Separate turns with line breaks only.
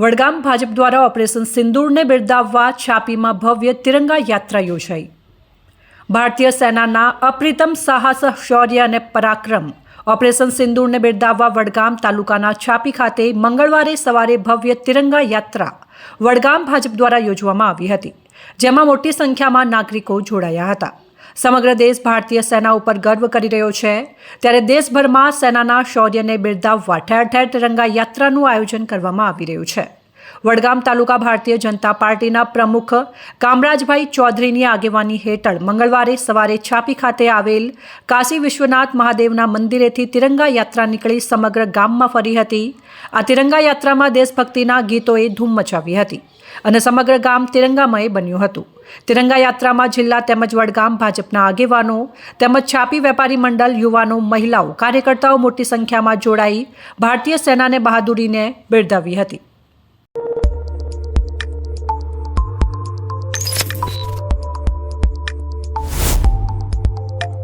વડગામ ભાજપ દ્વારા ઓપરેશન સિંદૂરને બિરદાવવા છાપીમાં ભવ્ય તિરંગા યાત્રા યોજાઈ. ભારતીય સેનાના અપ્રિતમ સાહસ, શૌર્ય અને પરાક્રમ ઓપરેશન સિંદૂરને બિરદાવવા વડગામ તાલુકાના છાપી ખાતે મંગળવારે સવારે ભવ્ય તિરંગા યાત્રા વડગામ ભાજપ દ્વારા યોજવામાં આવી હતી, જેમાં મોટી સંખ્યામાં નાગરિકો જોડાયા હતા. સમગ્ર દેશ ભારતીય સેના ઉપર ગર્વ કરી રહ્યો છે. ત્યારે દેશભરમાં સેનાના શૌર્યને બિરદાવવા ઠેર ઠેર તિરંગા યાત્રાનું આયોજન કરવામાં આવી રહ્યું છે. વડગામ તાલુકા ભારતીય જનતા પાર્ટીના પ્રમુખ કામરાજભાઈ ચૌધરીની આગેવાની હેઠળ મંગળવારે સવારે છાપી ખાતે આવેલ કાશી વિશ્વનાથ મહાદેવના મંદિરેથી તિરંગા યાત્રા નીકળી સમગ્ર ગામમાં ફરી હતી. આ તિરંગા યાત્રામાં દેશભક્તિના ગીતોએ ધૂમ મચાવી હતી અને સમગ્ર ગામ તિરંગામય બન્યું હતું. તિરંગા યાત્રામાં જિલ્લા તેમજ વડગામ ભાજપના આગેવાનો તેમજ છાપી વેપારી મંડળ યુવાનો, મહિલાઓ, કાર્યકર્તાઓ મોટી સંખ્યામાં જોડાઈ ભારતીય સેનાને બહાદુરીને બિરદાવી હતી.